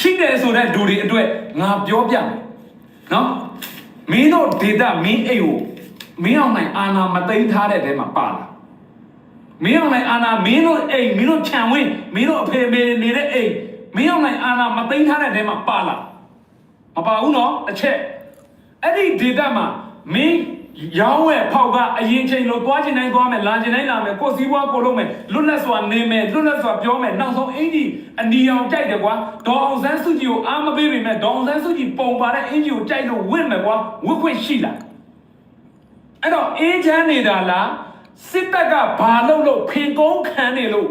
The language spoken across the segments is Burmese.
ရှိတယ်ဆိုတဲ့လူတွေအတွက်ငါပြောပြမယ်နော်မင်းတို့ဒေတာမင်းအိတ်ကိုမင်းအောင်နိုင်အာနာမသိမ်းထားတဲ့တဲမှာပါလာမင်းအောင်နိုင်အာနာမင်းတို့အိမ်မင်းတို့ခြံဝင်းမင်းတို့အဖေအမေနေတဲ့အိမ်မင်းအောင်နိုင်အာနာမသိမ်းထားတဲ့တဲမှာပါလာမပါဘူးနော်တစ်ချက်အဲ့ဒီဒေတာမှာမင်း ရောင်းဝယ်ဖောက်ကအရင်ချိန်လို့သွားချင်တိုင်းသွားမယ်လာချင်တိုင်းလာမယ်ကိုယ်စည်းဝါးကိုလုံးမယ်လွတ်လပ်စွာနေမယ်လွတ်လပ်စွာပြောမယ်နောက်ဆုံးအင်ကြီးအနီအောင်ကြိုက်တယ်ကွာဒေါ်အောင်ဆန်းစုကြည်ကိုအားမပေးပေမဲ့ဒေါ်အောင်ဆန်းစုကြည်ပုံပါတဲ့အင်ကြီးကိုကြိုက်လို့ဝင့်မယ်ကွာဝင့်ခွင့်ရှိလားအဲ့တော့အင်းချမ်းနေတာလားစစ်တပ်ကဘာလုပ်လို့ဖင်ကုန်းခံနေလို့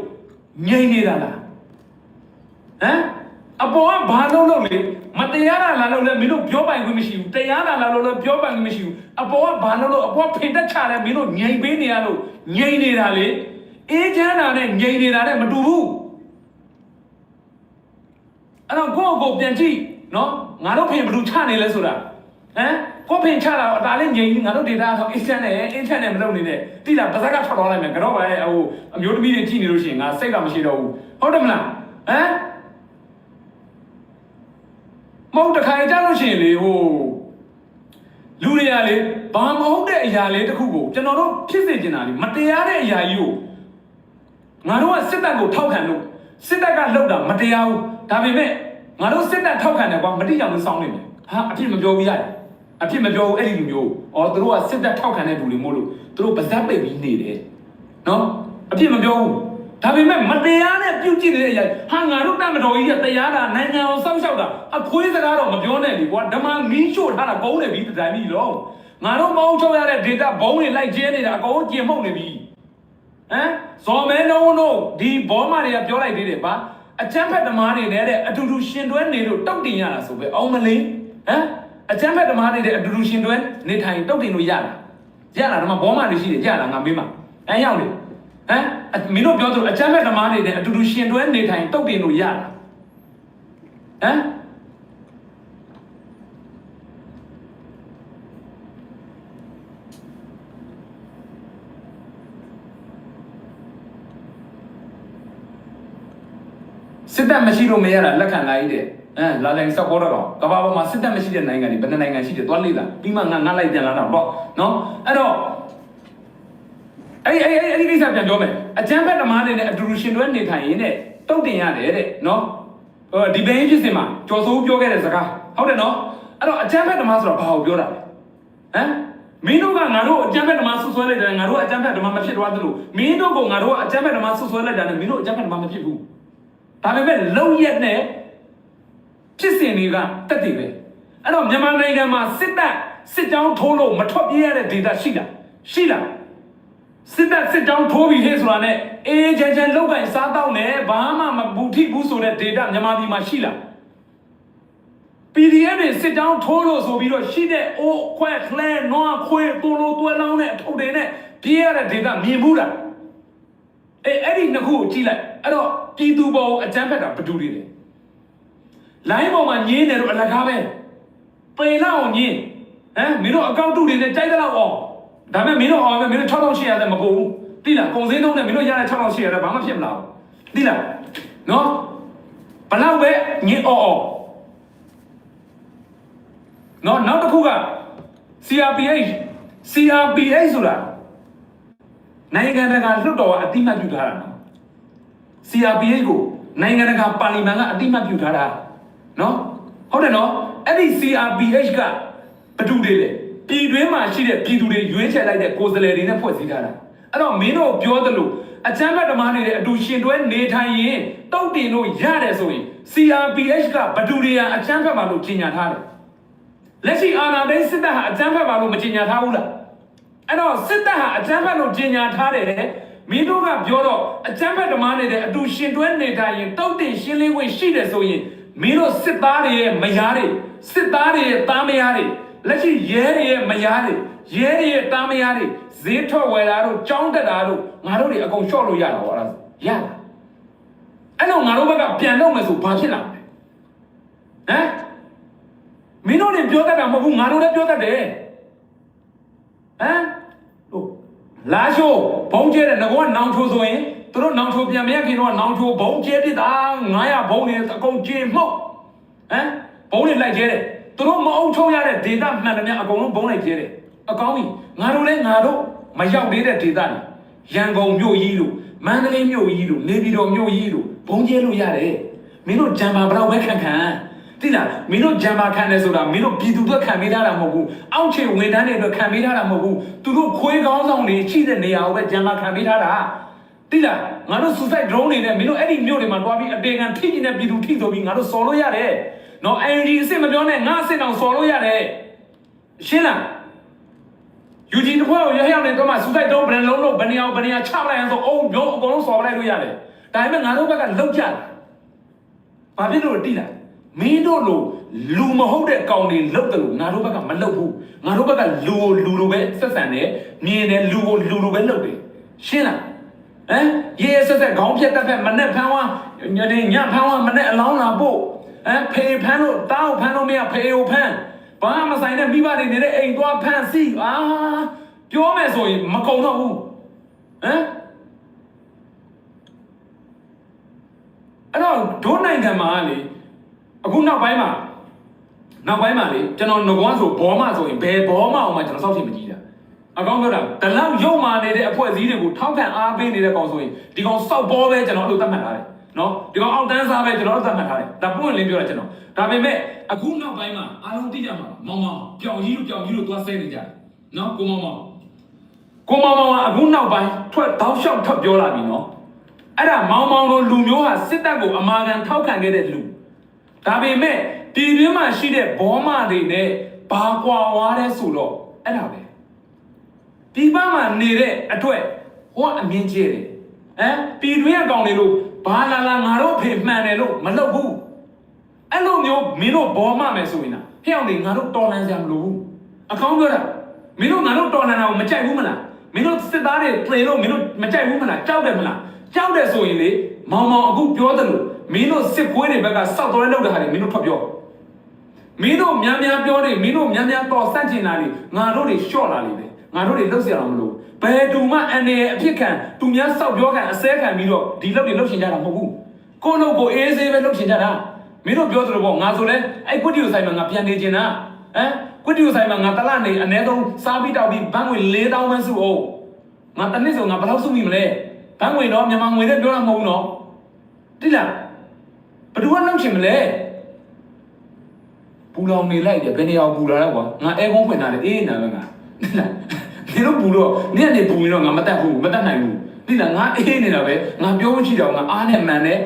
ငြိမ်နေတာလားဟမ် အပေါ်ကဘာလုပ်လို့လေမတရားတာလားလို့လည်းမင်းတို့ပြောပိုင်ခွင့်မရှိဘူးတရားတာလားလို့လည်းပြောပိုင်ခွင့်မရှိဘူးအပေါ်ကဘာလုပ်လို့အပေါ်ဖင်တက်ချလဲမင်းတို့ငြိမ်ပေးနေရလို့ငြိမ်နေတာလေအေးချမ်းတာနဲ့ငြိမ်နေတာနဲ့မတူဘူးအဲ့တော့ကိုယ့်ကိုယ်ပြန်ကြည့်နော်ငါတို့ဖင်ဘယ်လိုချနေလဲဆိုတာဟမ်ကိုယ့်ဖင်ချတာတော့ဒါလည်းငြိမ်ကြီးငါတို့ဒေတာဆိုအင်ချမ်းနဲ့အင်ချမ်းနဲ့မလုပ်နေနဲ့တိလာပါဇက်ကထွက်သွားလိုက်မယ်ကတော့ပဲဟိုအမျိုးသမီးတွေကြည့်နေလို့ရှိရင်ငါစိတ်ကမရှိတော့ဘူးဟုတ်တယ်မလားဟမ် မဟုတ်တခါကြလို့ရှိရင်လေဟိုလူတွေကလေဘာမဟုတ်တဲ့အရာလေးတစ်ခုကိုကျွန်တော်တို့ဖြစ်စေချင်တာလေမတရားတဲ့အရာကြီးကိုငါတို့ကစစ်တပ်ကိုထောက်ခံလို့စစ်တပ်ကလှုပ်တာမတရားဘူးဒါပေမဲ့ငါတို့စစ်တပ်ထောက်ခံတယ်ကွာမတိကြောင်လို့စောင်းနေတယ်ဟာအဖြစ်မပြောဘူးရတယ်အဖြစ်မပြောဘူးအဲ့ဒီလူမျိုးဩသူတို့ကစစ်တပ်ထောက်ခံတဲ့လူတွေမို့လို့သူတို့ပါဇက်ပိတ်ပြီးနေတယ်နော်အဖြစ်မပြောဘူး ဒါပေမဲ့မတရားနဲ့ပြုတ်ကြည့်နေတဲ့အရာဟာငါတို့တတ်မတော်ကြီးကတရားတာနိုင်ငံကိုစောင့်ရှောက်တာအခွေးစကားတော့မပြောနဲ့လေကွာဓမ္မမီးရှို့ထားတာကုန်းနေပြီတတိုင်းပြီတော့ငါတို့မအောင်ချုပ်ရတဲ့ data ဘုံတွေလိုက်ကျဲနေတာအကုန်ကျင်မှုန့်နေပြီဟမ်ဇော်မဲလုံးတို့ဒီဘောမာတွေကပြောလိုက်သေးတယ်ပါအချမ်းဖက်ဓမ္မတွေနဲ့တဲ့အတူတူရှင်တွဲနေလို့တောက်တင်ရတာဆိုပဲအောင်မလေးဟမ်အချမ်းဖက်ဓမ္မတွေတဲ့အတူတူရှင်တွဲနေထိုင်တောက်တင်လို့ရတာရတာဓမ္မဘောမာတွေရှိတယ်ရတာငါမေးမှာအဲရောက်လေဟမ် မင်းတို့ပြောသလိုအချမ်းဖက်ဓမ္မတွေနဲ့အတူတူရှင်တွဲနေထိုင်တောက်တင်လို့ရတာဟမ်စစ်တပ်မရှိလို့မရတာလက်ခံလိုက်တဲ့အဲလာလိုက်စပေါ်တော့ကဘာပေါ်မှာစစ်တပ်မရှိတဲ့နိုင်ငံတွေဘယ်နှနိုင်ငံရှိတယ်သွားလေ့လာပြီးမှငါငါလိုက်ပြန်လာတော့တော့နော်အဲ့တော့ အဲ့အဲ့အဲ့ဒီကိစ္စပြန်ပြောမယ်အကျန်းဖက်ဓမ္မတွေနဲ့အတူတူရှင်တွဲနေထိုင်ရင်းနဲ့တုတ်တင်ရတယ်တဲ့နော်ဟိုဒီဘင်းဖြစ်စင်မှာကျော်စိုးပြောခဲ့တဲ့စကားဟုတ်တယ်နော်အဲ့တော့အကျန်းဖက်ဓမ္မဆိုတော့ဘာကိုပြောတာလဲဟမ်မင်းတို့ကငါတို့အကျန်းဖက်ဓမ္မဆွဆွဲလိုက်တယ်ငါတို့အကျန်းဖက်ဓမ္မမဖြစ်သွားသလိုမင်းတို့ကငါတို့ကအကျန်းဖက်ဓမ္မဆွဆွဲလိုက်တာနဲ့မင်းတို့အကျန်းဖက်ဓမ္မမဖြစ်ဘူးဒါပေမဲ့လုံရက်နဲ့ဖြစ်စဉ်တွေကတက်တည်ပဲအဲ့တော့မြန်မာနိုင်ငံမှာစစ်တပ်စစ်ကြောင်းထိုးလို့မထွက်ပြေးရတဲ့ဒေတာရှိလားရှိလား စစ်တပ်စစ်ကြောင်းထိုးပြီးဟဲ့ဆိုတာနဲ့အေးချမ်းချမ်းလောက်ကင်စားတော့နဲ့ဘာမှမဘူးထိဘူးဆိုတဲ့ဒေတာမြန်မာပြည်မှာရှိလား PDF တွေစစ်ကြောင်းထိုးလို့ဆိုပြီးတော့ရှိတဲ့အိုးခွဲခလဲနွားခွေတူလိုတွဲလောင်းတဲ့အထုပ်တွေနဲ့ပြေးရတဲ့ဒေတာမြင်ဘူးလားအေးအဲ့ဒီနှစ်ခုကိုကြည့်လိုက်အဲ့တော့ပြည်သူပေါ်ကိုအကြမ်းဖက်တာဘယ်သူတွေလဲလိုင်းပေါ်မှာညင်းတယ်တော့အလကားပဲပေလောက်အောင်ညင်းဟမ်မင်းတို့အကောင့်တုတွေနဲ့တိုက်တဲ့လောက်အောင် ဒါပေမဲ့မင်းတို့အောင်ပဲမင်းတို့6800တဲ့မကုန်ဘူးတိလားကုန်စင်းတုံးနဲ့မင်းတို့ရတဲ့6800တဲ့ဘာမှဖြစ်မလာဘူးတိလားနော်ဘလောက်ပဲညင်းအော်အော်နော်နောက်တစ်ခုက CRPH CRPH ဆိုတာနိုင်ငံတကာလွှတ်တော်ကအတိမတ်ပြုထားတာနော် CRPH ကိုနိုင်ငံတကာပါလီမန်ကအတိမတ်ပြုထားတာနော်ဟုတ်တယ်နော်အဲ့ဒီ CRPH ကဘယ်သူတွေလဲ ပြည်တွင်းမှာရှိတဲ့ပြည်သူတွေရွေးချယ်လိုက်တဲ့ကိုယ်စားလှယ်တွေနဲ့ဖွဲ့စည်းထားတာအဲ့တော့မင်းတို့ပြောသလိုအချမ်းဘတ်ဓမ္မတွေနဲ့အတူရှင်တွဲနေထိုင်ရင်တုတ်တင်လို့ရတယ်ဆိုရင် CRPH ကဘယ်သူတွေကအချမ်းဘတ်ပါလို့ကြီးညာထားတယ်လက်ရှိအာဏာသိမ်းစစ်တပ်ဟာအချမ်းဘတ်ပါလို့မကြီးညာထားဘူးလားအဲ့တော့စစ်တပ်ဟာအကြမ်းဖက်လို့ကြီးညာထားတယ်မင်းတို့ကပြောတော့အကြမ်းဖက်ဓမ္မတွေတဲ့အတူရှင်တွဲနေတာရင်တောက်တင်ရှင်းလင်းခွင့်ရှိတယ်ဆိုရင်မင်းတို့စစ်သားတွေရဲ့မယားတွေစစ်သားတွေရဲ့သားမယားတွေ လက်ရှိရဲတွေရဲ့မယားတွေရဲတွေရဲ့သားမယားတွေဈေးထွက်ဝယ်တာတို့ကြောင်းတက်တာတို့ငါတို့တွေအကုန်လျှော့လို့ရတာဟောအဲ့ဒါရတာအဲ့တော့ငါတို့ဘက်ကပြန်လုပ်မယ်ဆိုဘာဖြစ်လာမလဲဟမ်မင်းတို့တွေပြောတတ်တာမဟုတ်ဘူးငါတို့လည်းပြောတတ်တယ်ဟမ်ဟိုလာရှိုးဘုံကျဲတဲ့ငကောကနောင်ချိုးဆိုရင်သူတို့နောင်ချိုးပြန်မရခင်တော့နောင်ချိုးဘုံကျဲပြစ်တာ900ဘုံနေအကုန်ကျေမှုတ်မ်ဘုံတွေလိုက်ကျဲတယ် သူတို့မအုပ်ချုပ်ရတဲ့ဒေတာမှန်တယ်များအကုန်လုံးဘုံလိုက်ကျဲတယ်အကောင်းပြီငါတို့လည်းငါတို့မရောက်သေးတဲ့ဒေတာတွေရန်ကုန်မြို့ကြီးလို့မန္တလေးမြို့ကြီးလို့နေပြည်တော်မြို့ကြီးလို့ဘုံကျဲလို့ရတယ်မင်းတို့ဂျမ်ပါဘလောက်ပဲခံခံတိလားမင်းတို့ဂျမ်ပါခံတယ်ဆိုတာမင်းတို့ပြည်သူတို့ခံပေးထားတာမဟုတ်ဘူးအောက်ခြေဝန်ထမ်းတွေအတွက်ခံပေးထားတာမဟုတ်ဘူးသူတို့ခွေးကောင်းဆောင်တွေရှိတဲ့နေရာကိုပဲဂျမ်ပါခံပေးထားတာတိလားငါတို့ suicide drone တွေနဲ့မင်းတို့အဲ့ဒီမြို့တွေမှာတွားပြီးအတေခံထိနေတဲ့ပြည်သူထိဆိုပြီးငါတို့စော်လို့ရတယ် နော် energy အစ်စ်မပြောနဲ့ငါအစ်စ်တောင်စော်လို့ရတယ်ရှင်းလား UG တစ်ဖွဲ့ကိုရဟရောက်နေတော့မှ suicide drone ဘယ်နှလုံးလို့ဘယ်နေရာဘယ်နေရာချပလိုက်အောင်ဆိုအုံမျိုးအကုန်လုံးစော်ပလိုက်လို့ရတယ်ဒါပေမဲ့ငါတို့ဘက်ကလောက်ကြတယ်ဘာဖြစ်လို့တိလားမင်းတို့လိုလူမဟုတ်တဲ့ကောင်တွေလောက်တယ်လို့ငါတို့ဘက်ကမလောက်ဘူးငါတို့ဘက်ကလူကိုလူလိုပဲဆက်ဆံတယ်မြင်တယ်လူကိုလူလိုပဲလောက်တယ်ရှင်းလားဟမ်ရေးရဆက်ဆက်ခေါင်းဖြတ်တက်ဖက်မနဲ့ဖမ်းဝါညနေညဖမ်းဝါမနဲ့အလောင်းလာပို့ ဟမ်ဖေဖမ်းလို့တောင်းဖမ်းလို့မရဖေကိုဖမ်းဘာမှမဆိုင်တဲ့မိဘတွေနေတဲ့အိမ်သွားဖမ်းစီအာပြောမယ်ဆိုရင်မကုံတော့ဘူးဟမ်အဲ့တော့ဒိုးနိုင်ငံမှာကလေအခုနောက်ပိုင်းမှာနောက်ပိုင်းမှာလေကျွန်တော်ငကွန်းဆိုဘောမဆိုရင်ဘယ်ဘောမအောင်မှကျွန်တော်စောက်ချင်မကြည့်တာအကောင်းပြောတာတလောက်ရုပ်မာနေတဲ့အဖွဲ့အစည်းတွေကိုထောက်ခံအားပေးနေတဲ့ကောင်ဆိုရင်ဒီကောင်စောက်ဘောပဲကျွန်တော်အဲ့လိုသတ်မှတ်ထားတယ် နော်ဒီကောင်အောက်တန်းစားပဲကျွန်တော်တို့သတ်မှတ်ထားတယ်ဒါပွင့်လင်းပြောတာကျွန်တော်ဒါပေမဲ့အခုနောက်ပိုင်းမှာအားလုံးသိကြမှာမောင်မောင်ပျောင်ကြီးတို့ပျောင်ကြီးတို့သွားဆဲနေကြတယ်နော်ကိုမောင်မောင်ကိုမောင်မောင်ကအခုနောက်ပိုင်းထွက်တောက်လျှောက်ထွက်ပြောလာပြီနော်အဲ့ဒါမောင်မောင်လိုလူမျိုးဟာစစ်တပ်ကိုအမာခံထောက်ခံခဲ့တဲ့လူဒါပေမဲ့ပြည်တွင်းမှာရှိတဲ့ဘောမတွေနဲ့ဘာကွာဝါတဲ့ဆိုတော့အဲ့ဒါပဲဒီဘက်မှာနေတဲ့အတွက်ဟောအမြင်ကျဲတယ်ဟမ်ပြည်တွင်းအကောင်တွေလို့ ဘာလာလာငါတို့ဖေမှန်တယ်လို့မလုပ်ဘူးအဲ့လိုမျိုးမင်းတို့ဘောမမယ်ဆိုရင်လားဖျောင်းနေငါတို့တော်လန်စရာမလိုဘူးအကောင်းပြောတာမင်းတို့ငါတို့တော်လန်တာကိုမကြိုက်ဘူးမလားမင်းတို့စစ်သားတွေပြေလို့မင်းတို့မကြိုက်ဘူးမလားကြောက်တယ်မလား ကြောက်တယ်ဆိုရင်လေမောင်မောင်အခုပြောတယ်လို့မင်းတို့စစ်ပွဲတွေဘက်ကစောက်တော်လောက်တဲ့ဟာတွေမင်းတို့ထွက်ပြောမင်းတို့များများပြောတယ်မင်းတို့များများတော်စန့်ကျင်တာတွေငါတို့တွေရှော့လာလိမ့်မယ်ငါတို့တွေလှုပ်เสียအောင်မလို့ ဘယ်သူမှအနေအဖြစ်ခံသူများစောက်ပြောခံအစဲခံပြီးတော့ဒီလောက်တွေလှုပ်ရှင်ကြတာမဟုတ်ဘူးကိုယ့်လုပ်ကိုအေးဆေးပဲလှုပ်ရှင်ကြတာမင်းတို့ပြောသလိုပေါ့ငါဆိုလဲအဲ့ကွတီကိုဆိုင်မှာငါပြန်နေချင်တာဟမ်ကွတီကိုဆိုင်မှာငါတလနေအ ਨੇ ဆုံးစားပြီးတောက်ပြီးဘန်းငွေ၄000ပဲစုအောင်ငါတစ်နှစ်ဆိုငါဘယ်လောက်စုမိမလဲဘန်းငွေတော့မြန်မာငွေနဲ့ပြောတာမဟုတ်ဘူးနော်တိလားဘယ်သူကနှုတ်ချင်မလဲပူလောင်နေလိုက်တယ်ဘယ်နေရာပူလာလဲကွာငါအဲကုန်းဖွင့်ထားတယ်အေးနာပဲငါတိလား ဒီလိုပူတော့နေ့ကနေပူရင်တော့ငါမတတ်ဘူးမတတ်နိုင်ဘူးတိလားငါအေးနေတာပဲငါပြောချင်တော့ငါအားနဲ့မှန်တယ်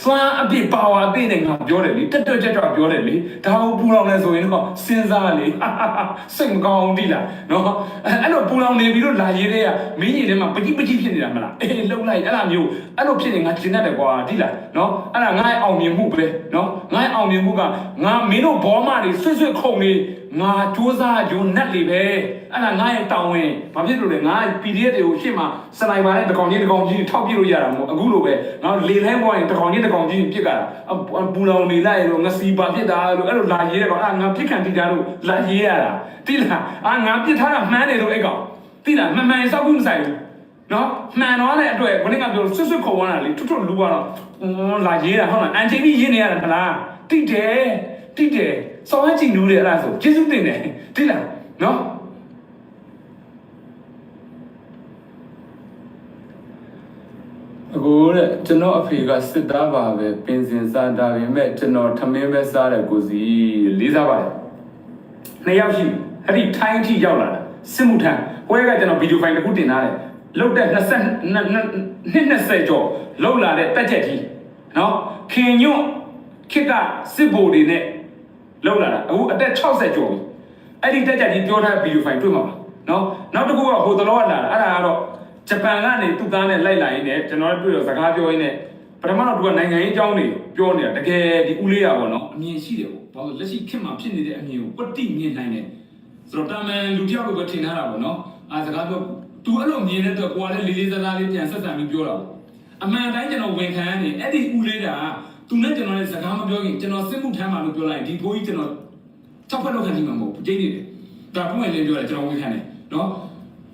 စွမ်းအပြည့်ပါဝါအပြည့်နဲ့ငါပြောတယ်လေတက်တက်ကြွကြွပြောတယ်လေဒါကိုပူလောင်နေဆိုရင်တော့စဉ်းစားလေစိတ်မကောင်းဘူးတိလားနော်အဲ့လိုပူလောင်နေပြီးတော့လာရေးတဲ့ကမင်းကြီးထဲမှာပကြီးပကြီးဖြစ်နေတာမလားအေးလှုပ်လိုက်အဲ့လိုမျိုးအဲ့လိုဖြစ်နေငါကျင်တတ်တယ်ကွာတိလားနော်အဲ့ဒါငါ့အောင်မြင်မှုပဲနော်ငါ့အောင်မြင်မှုကငါမင်းတို့ဘောမတွေဆွတ်ဆွတ်ခုံနေ ငါစူးစမ်းကြုံနဲ့လေပဲအဲ့ဒါငါရဲ့တောင်းဝင်ဘာဖြစ်လို့လဲငါ PDF တွေကိုရှေ့မှာစနိုက်ပါနဲ့တကောင်ချင်းတကောင်ချင်းထောက်ပြလို့ရတာမဟုတ်အခုလိုပဲငါလေလဲပေါ်ရင်တကောင်ချင်းတကောင်ချင်းပြစ်ကြတာပူလောင်နေလိုက်လို့ငါစီပါပြစ်တာလို့အဲ့လိုလာရေးတယ်ကောင်အာငါပြစ်ခံတိတာလို့လာရေးရတာတိလားအာငါပြစ်ထားတာမှန်းတယ်လို့အဲ့ကောင်တိလားမမှန်စောက်ဘူးမဆိုင်ဘူးနော်မှန်တော့တဲ့အတွက်ဘယ်နည်းကပြောဆွတ်ဆွတ်ခုံသွားတာလေထွတ်ထွတ်လူကတော့လာရေးတာဟုတ်လားအန်ချင်းကြီးရေးနေရတာမလားတိတယ်တိတယ် စောင်းကြည့်နူးတယ်အဲ့ဒါဆိုကျေးဇူးတင်တယ်တိလားနော်အကိုတဲ့ကျွန်တော်အဖေကစစ်သားပါပဲပင်စင်စားတာပေမဲ့ကျွန်တော်ထမင်းပဲစားတယ်ကိုစီလေးစားပါတယ်နှစ်ယောက်ရှိပြီအဲ့ဒီထိုင်းအထိရောက်လာတာစစ်မှုထမ်းပွဲကကျွန်တော်ဗီဒီယိုဖိုင်တစ်ခုတင်ထားတယ်လောက်တဲ့20နှစ်20ကျော်လောက်လာတဲ့တက်ချက်ကြီးနော်ခင်ညွန့်ခစ်ကစစ်ဘိုလ်တွေနဲ့ လောက်လာတာအခုအသက်60ကျော်ပြီအဲ့ဒီတက်ချက်ကြီးပြောထားတဲ့ဗီဒီယိုဖိုင်တွေ့မှာပါနော်နောက်တစ်ခုကဟိုတလောကလာတာအဲ့ဒါကတော့ဂျပန်ကနေသူ့သားနဲ့လိုက်လာရင်းနဲ့ကျွန်တော်တို့တွေ့တော့စကားပြောရင်းနဲ့ပထမတော့သူကနိုင်ငံရေးအကြောင်းတွေပြောနေတာတကယ်ဒီဦးလေးရပါတော့အမြင်ရှိတယ်ပေါ့ဘာလို့လက်ရှိခေတ်မှာဖြစ်နေတဲ့အမြင်ကိုပတိမြင်နိုင်တယ်ဆိုတော့တာမန်လူတစ်ယောက်လိုပဲထင်ထားတာပေါ့နော်အာစကားပြောသူအဲ့လိုမြင်တဲ့အတွက်ကိုကလည်းလေးလေးစားစားလေးပြန်ဆက်ဆံပြီးပြောတာပေါ့အမှန်တိုင်းကျွန်တော်ဝန်ခံရနေအဲ့ဒီဦးလေးတာ သူနဲ့ကျွန်တော်လည်းစကားမပြောခင်ကျွန်တော်စစ်မှုထမ်းမှာလို့ပြောလိုက်ဒီဘိုးကြီးကျွန်တော်ချောက်ဖက်လောက်ခံကြည့်မှာမဟုတ်ဘူးကျိနေတယ်ဒါပုံမှန်လေးပြောတယ်ကျွန်တော်ဝန်ခံတယ်နော်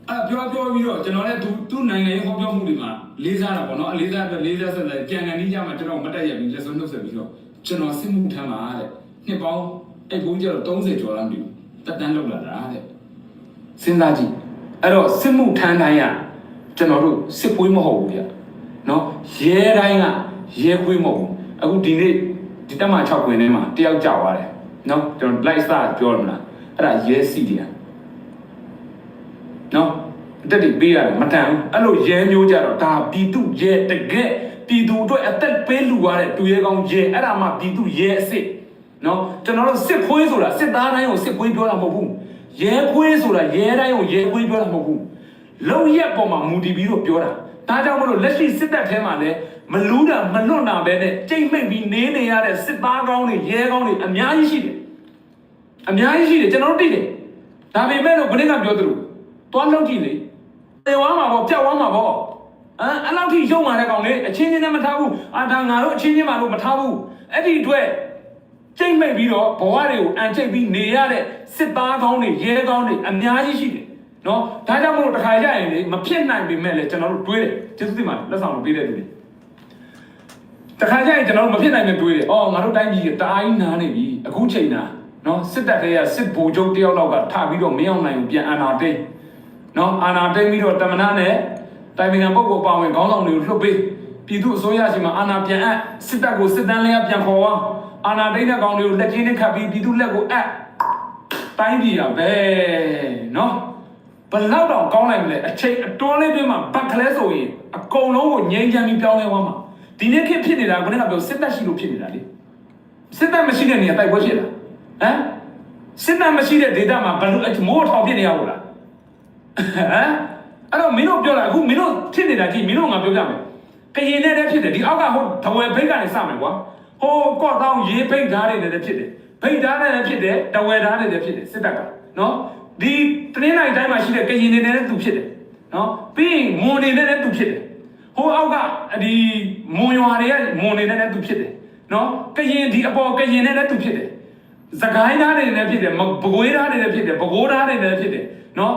အဲ့ပြောပြောပြီးတော့ကျွန်တော်လည်းသူသူ့နိုင်ငံရေးဟောပြောမှုတွေမှာလေးစားတာပေါ့နော်အလေးစားအတွက်လေးစားဆက်ဆက်ကြံကန်ကြီးကြမှာကျွန်တော်မတက်ရဘူးလက်စွပ်နှုတ်ဆက်ပြီးတော့ကျွန်တော်စစ်မှုထမ်းမှာတဲ့နှစ်ပေါင်းအဲ့ဘုန်းကြီးကတော့30ကျော်လောက်ပြီတက်တန်းလောက်လာတာတဲ့စဉ်းစားကြည့်အဲ့တော့စစ်မှုထမ်းတိုင်းကကျွန်တော်တို့စစ်ပွေးမဟုတ်ဘူးဗျနော်ရဲတိုင်းကရဲပွေးမဟုတ်ဘူး အခုဒီနေ့ဒီတက်မှ6ခွင်ထဲမှာတယောက်ကြောက်သွားတယ်နော်ကျွန်တော် live star ပြောရမလားအဲ့ဒါရဲစီတည်းနော်အတက်တွေပေးရတယ်မတန်ဘူးအဲ့လိုရဲမျိုးကြတော့ဒါပြည်သူရဲတကယ်ပြည်သူအတွက်အသက်ပေးလူရတဲ့တူရဲကောင်းရဲအဲ့ဒါမှပြည်သူရဲအစ်စ်နော်ကျွန်တော်တို့စစ်ခွေးဆိုတာစစ်သားတိုင်းကိုစစ်ခွေးပြောတာမဟုတ်ဘူးရဲခွေးဆိုတာရဲတိုင်းကိုရဲခွေးပြောတာမဟုတ်ဘူးလုံရက်ပေါ်မှာမူတည်ပြီးတော့ပြောတာဒါကြောင့်မလို့လက်ရှိစစ်တပ်ထဲမှာလည်း မလူးတာမလွတ်တာပဲနဲ့ကြိတ်မိတ်ပြီးနေနေရတဲ့စစ်သားကောင်းတွေရဲကောင်းတွေအများကြီးရှိတယ်အများကြီးရှိတယ်ကျွန်တော်တို့သိတယ်ဒါပေမဲ့လို့ဘယ်နည်းကပြောသလိုတွားလောက်ကြည့်လေတေဝါမှာပေါ့ကြောက်ဝါမှာပေါ့ဟမ်အဲ့လောက်ထိရုံမာတဲ့ကောင်လေအချင်းချင်းနဲ့မထားဘူးအာဒါငါတို့အချင်းချင်းမှလို့မထားဘူးအဲ့ဒီအတွက်ကျိတ်မိတ်ပြီးတော့ဘဝတွေကိုအန်ချိတ်ပြီးနေရတဲ့စစ်သားကောင်းတွေရဲကောင်းတွေအများကြီးရှိတယ်နော်ဒါကြောင့်မို့လို့တစ်ခါကြရင်လေမဖြစ်နိုင်ပေမဲ့လေကျွန်တော်တို့တွေးတယ်ကျေးဇူးတင်ပါတယ်လက်ဆောင်ပေးတဲ့လူတွေ တခါကျရင်ကျွန်တော်တို့မဖြစ်နိုင်တဲ့တွေးတယ်။အော်ငါတို့တိုင်းပြည်ကတအားကြီးနားနေပြီ။အခုချိန်တာနော်စစ်တပ်တွေကစစ်ဗိုလ်ချုပ်တယောက်လောက်ကထပြီးတော့မင်းအောင်နိုင်ကိုပြန်အာဏာသိမ်း။နော်အာဏာသိမ်းပြီးတော့တမနာနဲ့တိုင်ပင်ခံပုဂ္ဂိုလ်ပါဝင်ခေါင်းဆောင်တွေကိုလွှတ်ပေးပြည်သူအစိုးရရှိမှအာဏာပြန်အပ်စစ်တပ်ကိုစစ်တမ်းလေးကပြန်ခေါ်သွားအာဏာသိမ်းတဲ့ကောင်တွေကိုလက်ချင်းနဲ့ခတ်ပြီးပြည်သူလက်ကိုအပ်တိုင်းပြည်ရပဲနော်ဘယ်လောက်တော့ကောင်းနိုင်မလဲအချိန်အတွန်းလေးတွင်းမှာဘတ်ကလေးဆိုရင်အကုန်လုံးကိုငြိမ်းချမ်းပြီးပြောင်းလဲသွားမှာ ဒီနေ့ခေတ်ဖြစ်နေတာကလည်းပြောစစ်တပ်ရှိလို့ဖြစ်နေတာလေစစ်တပ်မရှိတဲ့နေရာတိုက်ပွဲဖြစ်လာဟမ်စစ်တပ်မရှိတဲ့ဒေသမှာဘယ်လိုမိုးထောင်ဖြစ်နေရဘူးလားဟမ်အဲ့တော့မင်းတို့ပြောတာအခုမင်းတို့ဖြစ်နေတာကြည့်မင်းတို့ငါပြောပြမယ်ကရင်နဲ့တည်းဖြစ်တယ်ဒီအောက်ကဟိုတဝယ်ဘိတ်ကနေစမယ်ကွာဟိုကော့တောင်းရေဘိတ်ဓာတ်တွေနဲ့တည်းဖြစ်တယ်ဘိတ်ဓာတ်နဲ့လည်းဖြစ်တယ်တဝယ်ဓာတ်နဲ့လည်းဖြစ်တယ်စစ်တပ်ကနော်ဒီတနင်္လာရီတိုင်းမှာရှိတဲ့ကရင်တွေနဲ့လည်းသူဖြစ်တယ်နော်ပြီးရင်မွန်တွေနဲ့လည်းသူဖြစ်တယ် ဟိုအောက်ကဒီမွန်ရွာတွေကမွန်နေနဲ့တူဖြစ်တယ်နော်ကရင်ဒီအပေါ်ကရင်နဲ့လည်းတူဖြစ်တယ်စကိုင်းသားတွေနဲ့ဖြစ်တယ်မဘကွေးသားတွေနဲ့ဖြစ်တယ်ဘကိုးသားတွေနဲ့ဖြစ်တယ်နော်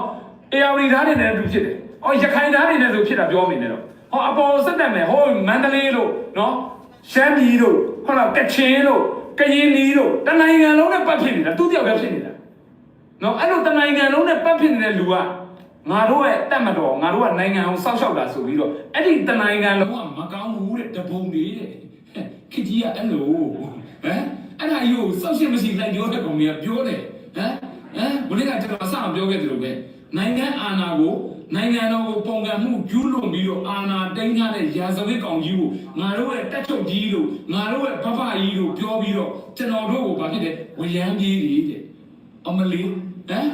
အေယာဝတီသားတွေနဲ့တူဖြစ်တယ်ဟောရခိုင်သားတွေနဲ့ဆိုဖြစ်တာပြောမိနေတော့ဟောအပေါ်စက်တက်မယ်ဟောမန္တလေးလို့နော်ရှမ်းပြည်တို့ဟုတ်လားကချင်တို့ကရင်ပြည်တို့တနိုင်ငံလုံးနဲ့ပတ်ဖြစ်နေတာသူတယောက်ပဲဖြစ်နေတာနော်အဲ့လိုတနိုင်ငံလုံးနဲ့ပတ်ဖြစ်နေတဲ့လူက ငါတို့ရဲ့တက်မတော်ငါတို့ကနိုင်ငံအောင်စောက်ရှောက်တာဆိုပြီးတော့အဲ့ဒီတနိုင်ငံလုံးကမကောင်းဘူးတဲ့တပုံလေးတဲ့ခစ်ကြီးကအဲ့လိုဟမ်အဲ့ဒါယူစောက်ရှက်မရှိလိုက်ပြောတဲ့ကောင်ကြီးကပြောတယ်ဟမ်ဟမ်ဘယ်နဲ့ကကျွန်တော်အစပြောခဲ့တယ်လို့ပဲနိုင်ငံအာဏာကိုနိုင်ငံတော်ကိုပုံကံမှုကျူးလွန်ပြီးတော့အာဏာတင်းထားတဲ့ရာဇဝတ်ကောင်ကြီးကိုငါတို့ရဲ့တက်ချုပ်ကြီးလို့ငါတို့ရဲ့ဘဘကြီးလို့ပြောပြီးတော့ကျွန်တော်တို့ကိုဘာဖြစ်တယ်ဝရမ်းပြေးတွေတဲ့အမလီဟမ်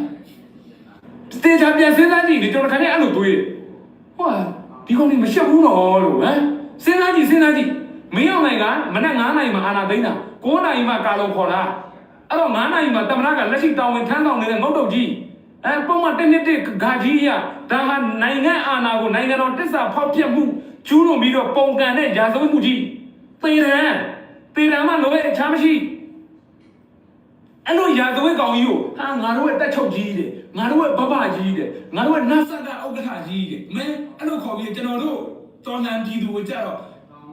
တေချာပြန်စဉ်းစားကြည့်လေကျွန်တော်ခါနဲ့အဲ့လိုတွေးတယ်ဟောဒီကောင်ကြီးမရှက်ဘူးတော့လို့ဟမ်စဉ်းစားကြည့်စဉ်းစားကြည့်မင်းအောင်နိုင်ကမနက်9နာရီမှာအာနာသိန်းတာ9နာရီမှာကာလုံခေါ်တာအဲ့တော့9နာရီမှာတမနာကလက်ရှိတောင်းဝင်ထမ်းဆောင်နေတဲ့ငုတ်တုတ်ကြီးအဲပုံမှန်တစ်နှစ်တစ်ဂါကြီးရဒါဟာနိုင်ငံအာဏာကိုနိုင်ငံတော်တစ္ဆာဖောက်ပြက်မှုကျူးလွန်ပြီးတော့ပုံကန်တဲ့ရာဇဝတ်မှုကြီးသေရန်သေရန်မှလိုရဲ့အခြားမရှိ အဲ့လိုရာဇဝတ်ကောင်ကြီးကိုဟာငါတို့ရဲ့တက်ချုပ်ကြီးတဲ့ငါတို့ရဲ့ဘဘကြီးတဲ့ငါတို့ရဲ့နတ်ဆက်ကဥက္ကဋ္ဌကြီးတဲ့မင်းအဲ့လိုခေါ်ပြီးကျွန်တော်တို့တော်လန်ပြည်သူကိုကြတော့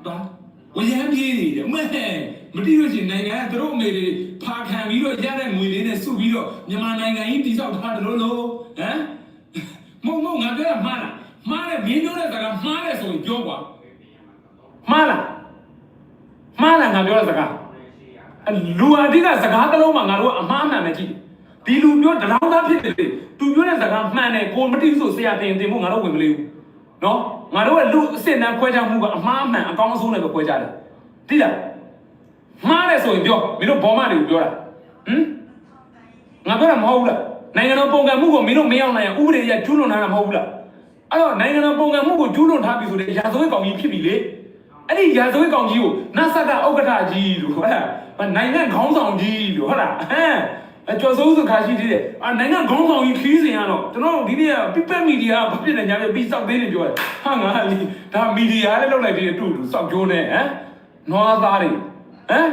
ဘာဝရမ်းပြေးနေတယ်မင်းမတိလို့ရှိရင်နိုင်ငံကသူတို့အမေတွေဖာခံပြီးတော့ရတဲ့ငွေလေးနဲ့စုပြီးတော့မြန်မာနိုင်ငံကြီးတည်ဆောက်ထားတယ်လို့လို့ဟမ်မဟုတ်မဟုတ်ငါပြောတာမှားလားမှားတယ်မင်းပြောတဲ့စကားမှားတယ်ဆိုရင်ပြောကွာမှားလားမှားလားငါပြောတဲ့စကား လူအတိကစကားတစ်လုံးမှငါတို့ကအမှားမှန်ပဲကြည့်ဒီလူပြောတလောင်းသားဖြစ်တယ်လေသူပြောတဲ့စကားမှန်တယ်ကိုမတိဘူးဆိုဆရာတင်တင်ဖို့ငါတို့ဝင်မလေးဘူးနော်ငါတို့ရဲ့လူအစ်စ်နဲ့ခွဲခြားမှုကအမှားမှန်အကောင်းဆုံးနဲ့ပဲခွဲခြားတယ်တိလားမှားတယ်ဆိုရင်ပြောမင်းတို့ဘောမတွေကိုပြောတာဟမ်ငါပြောတာမဟုတ်ဘူးလားနိုင်ငံတော်ပုံကံမှုကိုမင်းတို့မရောက်နိုင်ရင်ဥပဒေရကျူးလွန်ထားတာမဟုတ်ဘူးလားအဲ့တော့နိုင်ငံတော်ပုံကံမှုကိုကျူးလွန်ထားပြီဆိုတဲ့ရာဇဝတ်ကောင်ကြီးဖြစ်ပြီလေအဲ့ဒီရာဇဝတ်ကောင်ကြီးကိုနတ်ဆက်ကဥက္ကဋ္ဌကြီးလို့ဟုတ်လား နိုင်ငံခေါင်းဆောင်ကြီးလို့ဟုတ်လားဟမ်အကျော်စိုးစုခါရှိသေးတယ်အာနိုင်ငံခေါင်းဆောင်ကြီးခီးစဉ်ကတော့ကျွန်တော်တို့ဒီနေ့ကပြပက်မီဒီယာဘာဖြစ်နေကြလဲပြီးစောက်သေးတယ်ပြောတယ်ဟာငါလီဒါမီဒီယာလည်းလောက်လိုက်ပြီးတူတူစောက်ကြိုးနေဟမ်နွားသားတွေဟမ်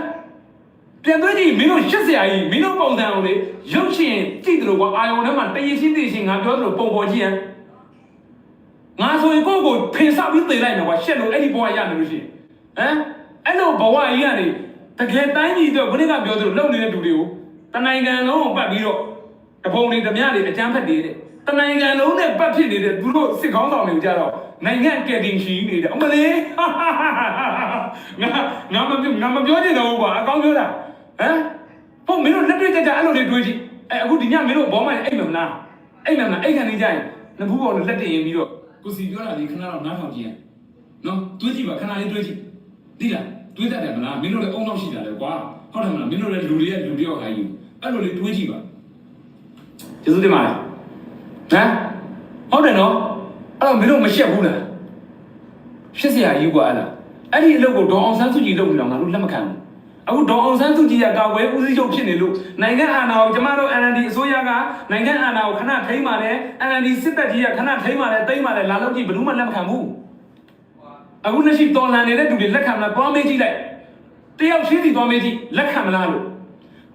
ပြန်သွင်းကြည့်မင်းတို့ရှစ်ဆရာကြီးမင်းတို့ပုံစံကိုလေရုပ်ရှင်ကြည့်တယ်လို့ကွာအာယုံထဲမှာတရရှိသိရှင်ငါပြောသလိုပုံပေါ်ကြည့်ဟမ်ငါဆိုရင်ကိုယ့်ကိုဖင်ဆောက်ပြီးသေလိုက်မှာကွာရှက်လို့အဲ့ဒီဘဝရနေလို့ရှိရင်ဟမ်အဲ့လိုဘဝကြီးကနေ တကယ်တိုင်းပြည်တော့ဘုန်းကြီးကပြောသလိုလုံနေတဲ့လူတွေကိုတနိုင်ငံလုံးကိုပတ်ပြီးတော့တပုံတွေဓမြတွေအကြမ်းဖက်တွေတဲ့တနိုင်ငံလုံးနဲ့ပတ်ဖြစ်နေတဲ့သူတို့စစ်ကောင်းဆောင်တွေကြတော့နိုင်ငံကယ်တင်ရှိနေတယ်အမလေးငါငါမပြောငါမပြောချင်တော့ဘူးကွာအကောင်းပြောတာဟမ်ဟုတ်မင်းတို့လက်တွေ့ကြကြအဲ့လိုတွေတွေးကြည့်အဲအခုဒီညမင်းတို့ဘောမနဲ့အိမ်မလားအိမ်မလားအိမ်ခံနေကြရင်ငဘူးပေါ်လက်တင်ရင်ပြီးတော့ကိုစီပြောတာဒီခဏတော့နားထောင်ကြည့်ရနော်တွေးကြည့်ပါခဏလေးတွေးကြည့်ဒီလား တွေးတတ်တယ်မလားမင်းတို့လည်းအုံနောက်ရှိတာလေကွာဟုတ်တယ်မလားမင်းတို့လည်းလူတွေရဲ့လူတယောက်ခိုင်းယူအဲ့လိုလေးတွေးကြည့်ပါကျေးဇူးတင်ပါတယ်ဟမ်ဟုတ်တယ်နော်အဲ့တော့မင်းတို့မရှက်ဘူးလားရှက်စရာကြီးกว่าအဲ့လားအဲ့ဒီအလုပ်ကိုဒေါအောင်ဆန်းစုကြည်လုပ်နေတော့ငါတို့လက်မခံဘူးအခုဒေါအောင်ဆန်းစုကြည်ကကာကွယ်ဦးစီးချုပ်ဖြစ်နေလို့နိုင်ငံအာဏာကိုကျမတို့ NLD အစိုးရကနိုင်ငံအာဏာကိုခဏထိန်းပါတယ် NLD စစ်တပ်ကြီးကခဏထိန်းပါတယ်တိမ့်ပါတယ်လာလို့ကြည့်ဘယ်သူမှလက်မခံဘူး အခုလက်ရှိတော်လန်နေတဲ့သူတွေလက်ခံမလားသွားမေးကြည့်လိုက်တယောက်ချင်းစီသွားမေးကြည့်လက်ခံမလားလို့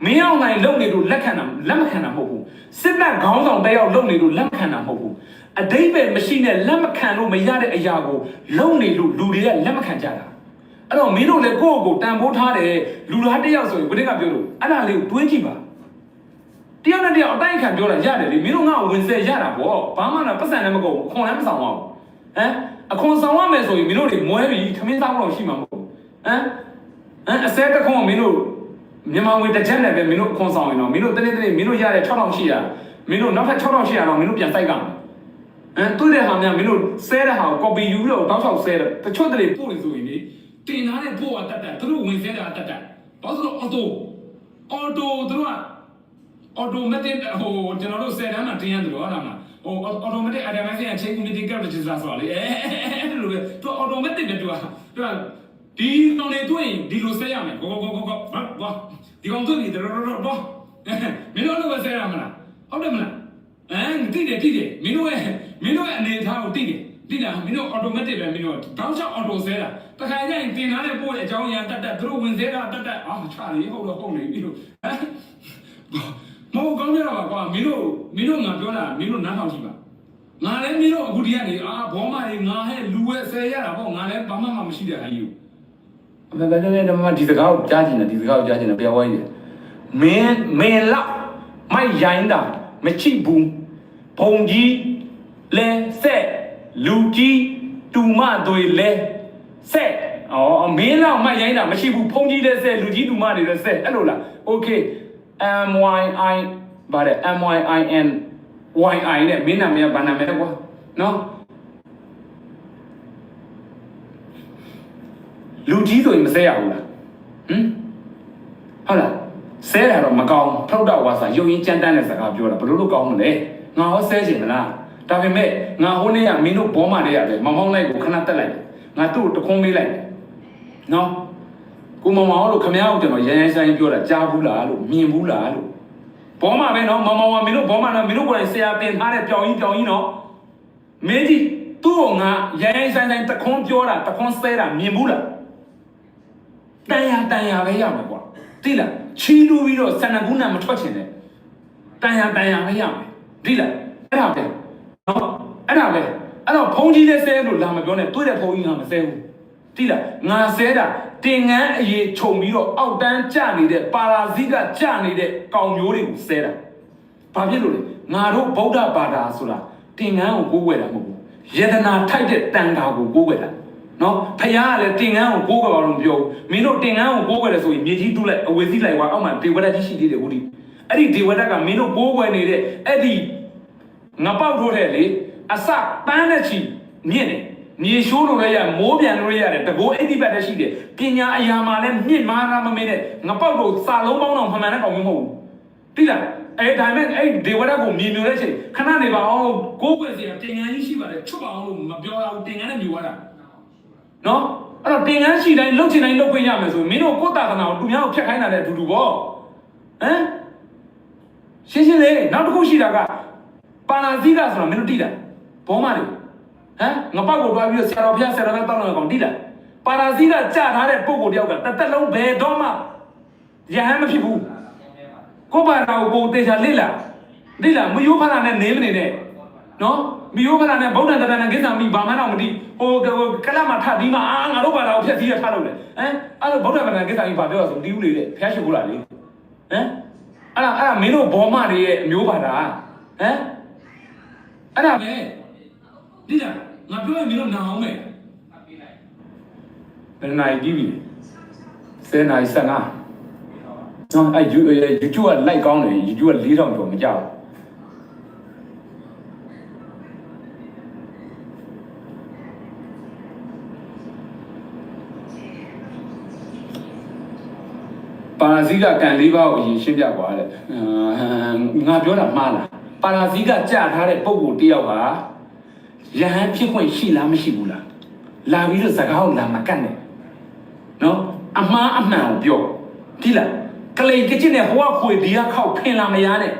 မင်းအောင်နိုင်လုံနေလို့လက်ခံတာလက်မခံတာမဟုတ်ဘူးစစ်တပ်ခေါင်းဆောင်တယောက်လုံနေလို့လက်မခံတာမဟုတ်ဘူးအတိတ်ပဲမရှိနဲ့လက်မခံလို့မရတဲ့အရာကိုလုံနေလို့လူတွေကလက်မခံကြတာအဲ့တော့မင်းတို့လည်းကိုယ့်ကိုယ်တန်ဖိုးထားတယ်လူသားတစ်ယောက်ဆိုရင်ဘယ်နည်းကပြောလို့အဲ့ဒါလေးကိုတွေးကြည့်ပါတယောက်နဲ့တယောက်အတိုင်းခံပြောတာရတယ်လေမင်းတို့ငါ့ကိုဝင်ဆက်ရတာပေါ့ဘာမှလည်းပတ်စံလည်းမကုန်ဘူးအခွန်လည်းမဆောင်အောင်ဟမ် အခွန်ဆောင်ရမယ်ဆိုရင်မင်းတို့တွေမွဲပြီးခမင်းစားဖို့တော့ရှိမှာမဟုတ်ဘူးဟမ်ဟမ်အစဲတစ်ခွန်ကမင်းတို့မြန်မာငွေတစ်ချက်နဲ့ပဲမင်းတို့အခွန်ဆောင်ရင်တော့မင်းတို့တနေ့တနေ့မင်းတို့ရတဲ့6800မင်းတို့နောက်ထပ်6800တော့မင်းတို့ပြန်စိုက်ကမယ်ဟမ်တွေ့တဲ့ဟာများမင်းတို့ဆဲတဲ့ဟာကို copy ယူလို့တောက်လျှောက်ဆဲတယ်တချို့တည်းပို့နေဆိုရင်လေတင်ထားတဲ့ပို့ကတတ်တတ်သူတို့ဝင်ဆဲတာတတ်တတ်ဘာလို့ဆိုတော့ auto auto သူတို့က automatic ဟိုကျွန်တော်တို့ဆယ်တန်းမှာတင်ရတယ်လို့ဟုတ်လားမလား ဟို automatic automation အချိန် community capture ဆိုတာလေအဲ့လိုပဲသူ automatic နဲ့သူကသူကဒီကောင်လေးတွေ့ရင်ဒီလိုဆက်ရမယ်ကိုကိုကိုကိုကိုဘာဘာဒီကောင်တွေ့ပြီတော့တော့တော့မင်းတို့လည်းဆက်ရမလားဟုတ်တယ်မလားအဲတိတယ်တိတယ်မင်းတို့ရဲ့မင်းတို့ရဲ့အနေထားကိုတိတယ်တိလားမင်းတို့ automatic ပဲမင်းတို့တောင်းချောက် auto ဆဲတာတခါကျရင်တင်ထားတဲ့ပို့တဲ့အကြောင်းအရာတက်တက်သူတို့ဝင်ဆဲတာတက်တက်အာချာလေဟုတ်တော့ဟုတ်နေပြီလို့ဟမ် မဟုတ်ကောင်းကြတာပါကွာမင်းတို့မင်းတို့ငါပြောတာမင်းတို့နားထောင်ကြည့်ပါငါလည်းမင်းတို့အခုဒီကနေအာဘောမတွေငါဟဲ့လူဝဲဆဲရတာပေါ့ငါလည်းဘာမှမမရှိတဲ့ဟာကြီးကိုအမေကလည်းဓမ္မဒီစကားကိုကြားချင်တယ်ဒီစကားကိုကြားချင်တယ်ပြောဝိုင်းတယ်မင်းမင်းလောက်မိုက်ရိုင်းတာမချိဘူးဘုံကြီးလဲဆက်လူကြီးတူမတွေလဲဆက်အော်မင်းလောက်မိုက်ရိုင်းတာမရှိဘူးဘုံကြီးလဲဆက်လူကြီးတူမတွေလဲဆက်အဲ့လိုလား okay m y i ဗါတယ် m y i n y i နဲ့မင်းနာမည်ကဘာနာမည်လဲကွာနော်လူကြီးဆိုရင်မဆဲရဘူးလားဟမ်ဟုတ်လားဆဲတာတော့မကောင်းဖောက်တော့ဝါစာယုံရင်ကြမ်းတမ်းတဲ့စကားပြောတာဘယ်လိုလုပ်ကောင်းမလဲငါဟောဆဲချင်မလားဒါပေမဲ့ငါဟိုနေ့ကမင်းတို့ဘောမတွေကပဲမမောင်းလိုက်ကိုခဏတက်လိုက်တယ်ငါသူ့ကိုတခုံးမေးလိုက်တယ်နော် ကိုမမောင်လို့ခမရအောင်ကျွန်တော်ရန်ရန်ဆိုင်ပြောတာကြားဘူးလားလို့မြင်ဘူးလားလို့ဘောမပဲနော်မမောင်ကမင်းတို့ဘောမနော်မင်းတို့ကိုယ်တိုင်ဆရာတင်ထားတဲ့ပြောင်းကြီးပြောင်းကြီးနော်မင်းကြီးသူ့ကိုငါရန်ရန်ဆိုင်ဆိုင်တခွန်းပြောတာတခွန်းဆဲတာမြင်ဘူးလားတန်ရတန်ရပဲရမယ်ကွာသိလားချီးလူပြီးတော့ဆန္ဒကူးနာမထွက်ချင်နဲ့တန်ရတန်ရပဲရမယ်သိလားအဲ့ဒါပဲနော်အဲ့ဒါပဲအဲ့တော့ဖုန်းကြီးလည်းဆဲလို့လာမပြောနဲ့တွေ့တဲ့ဖုန်းကြီးကမဆဲဘူး သိလားငါဆဲတာတင်ငန်းအရေးခြုံပြီးတော့အောက်တန်းကျနေတဲ့ပါရာဇိကကျနေတဲ့ကောင်မျိုးတွေကိုဆဲတာဘာဖြစ်လို့လဲငါတို့ဗုဒ္ဓဘာသာဆိုတာတင်ငန်းကိုကိုးကွယ်တာမဟုတ်ဘူးယတနာထိုက်တဲ့တန်ခါကိုကိုးကွယ်တာနော်ဖခင်ကလည်းတင်ငန်းကိုကိုးကွယ်ပါလို့မပြောဘူးမင်းတို့တင်ငန်းကိုကိုးကွယ်တယ်ဆိုရင်မြေကြီးတူးလိုက်အဝေစီးလိုက်သွားအောက်မှာဒေဝဒတ်ကြီးရှိသေးတယ်ဟုတ်ဒီအဲ့ဒီဒေဝဒတ်ကမင်းတို့ကိုးကွယ်နေတဲ့အဲ့ဒီငပေါက်ထိုးတဲ့လေအစပန်းတဲ့ချီမြင့်တယ် မြေရှိုးလို့လည်းရမိုးပြန်လို့လည်းရတယ်တကိုးအိတိပတ်တည်းရှိတယ်ပညာအရာမှာလည်းမြင့်မားတာမမင်းနဲ့ငပေါက်တို့စာလုံးပေါင်းတော့ဖမှန်တဲ့ကောင်မျိုးမဟုတ်ဘူးတိလားအဲ့ဒါမဲ့အဲ့ဒေဝဒတ်ကိုမြင်မြင်တဲ့ချိန်ခဏနေပါအောင်ကိုးကွယ်စရာတင်ငန်းကြီးရှိပါတယ်ချွတ်ပါအောင်လို့မပြောရဘူးတင်ငန်းနဲ့မြူသွားတာနော်အဲ့တော့တင်ငန်းရှိတိုင်းလှုပ်ချင်တိုင်းလှုပ်ခွင့်ရမယ်ဆိုရင်မင်းတို့ကိုယ့်တာသနာကိုသူများကိုဖျက်ခိုင်းတာလည်းအတူတူပေါ့ဟမ်ရှင်းရှင်းလေးနောက်တစ်ခုရှိတာကပါဏာဇိကဆိုတာမင်းတို့တိတာဘောမလေး ဟမ်ငပောက်ကိုတွားပြီးတော့ဆရာတော်ဖျားဆရာတော်ဖျားတောင်းလို့ကောင်တိတာပါဏာဇိကကြာထားတဲ့ပုံကိုတယောက်ကတစ်သက်လုံးဘယ်တော့မှရဟန်းမဖြစ်ဘူးကိုယ့်ဘာသာကိုကိုယ်တေချာလိလာလိလာမယိုးဖလာနဲ့နေမနေနဲ့နော်မီယိုဖလာနဲ့ဗုဒ္ဓတရဏကိစ္စမိဘာမှတော့မသိဟိုကလမထဒီမှာအာငါတို့ဘာသာကိုဖျက်ဆီးရထားလို့လေဟမ်အဲ့လိုဗုဒ္ဓဗလာကိစ္စမိဘာပြောရဆိုမသိဘူးလေတဲ့ဖျက်ရှိဘူးလားလေဟမ်အဲ့ဒါအဲ့ဒါမင်းတို့ဘောမတွေရဲ့အမျိုးဘာသာဟမ်အဲ့ဒါပဲဒီလား ငါပြောရင်မင်းတို့နာအောင်မယ်ဘယ်နိုင်ကြည့်ပြီစဲနိုင်15နော်အဲ့ YouTube ကလိုက်ကောင်းတယ် YouTube က4000ကျော်မကြောက်ပါရာဇိကကံလေးပါးကိုအရင်ရှင်းပြပါလေငါပြောတာမှားလားပါရာဇိကကြာထားတဲ့ပုံကိုတယောက်ဟာ ယဟန်ဖြစ်ခွင့်ရှိလားမရှိဘူးလားလာပြီးတော့စကားကိုလာမကတ်နဲ့နော်အမှားအမှန်ကိုပြောဒီလားကလေးကချင်နဲ့ဟိုကခွေဒီကခောက်ဖင်လာမရနဲ့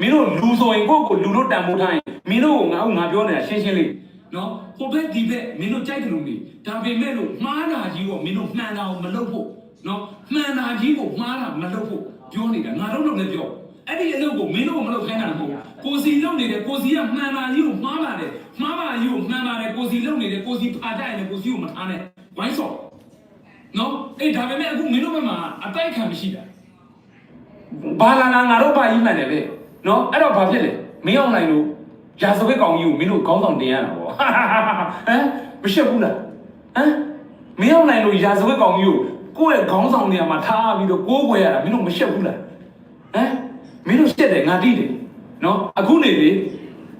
မင်းတို့လူဆိုရင်ကိုယ့်ကိုလူတို့တန်ဖိုးထားရင်မင်းတို့ကငါ့ကိုငါပြောနေတာရှင်းရှင်းလေးနော်ဟိုဘက်ဒီဘက်မင်းတို့ကြိုက်တယ်လို့နေဒါပေမဲ့လို့မှားတာကြီးကိုမင်းတို့မှန်တာကိုမလုပ်ဖို့နော်မှန်တာကြီးကိုမှားတာမလုပ်ဖို့ပြောနေတာငါတို့လည်းပြောအဲ့ဒီအလုပ်ကိုမင်းတို့မလုပ်ခိုင်းတာမဟုတ်ကိုစီလုပ်နေတယ်ကိုစီကမှန်တာကြီးကိုမှားပါတယ် မှားပါကြီးကိုမှန်ပါတယ်ကိုစီလုပ်နေတယ်ကိုစီဖာကြရင်ကိုစီကိုမထားနဲ့ဝိုင်းစော်နော်အဲ့ဒါပေမဲ့အခုမင်းတို့ဘက်မှာအတိုက်ခံမရှိတာဘာလာလာငါတို့ဘာကြီးမှန်တယ်လေနော်အဲ့တော့ဘာဖြစ်လဲမင်းအောင်နိုင်လို့ရာဇဝတ်ကောင်ကြီးကိုမင်းတို့ခေါင်းဆောင်တင်ရတာပေါ့ဟမ်မရှက်ဘူးလားဟမ်မင်းအောင်နိုင်လို့ရာဇဝတ်ကောင်ကြီးကိုကိုယ့်ရဲ့ခေါင်းဆောင်နေရာမှာထားပြီးတော့ကိုးကွယ်ရတာမင်းတို့မရှက်ဘူးလားဟမ်မင်းတို့ရှက်တယ်ငါတိတယ်နော်အခုနေလေ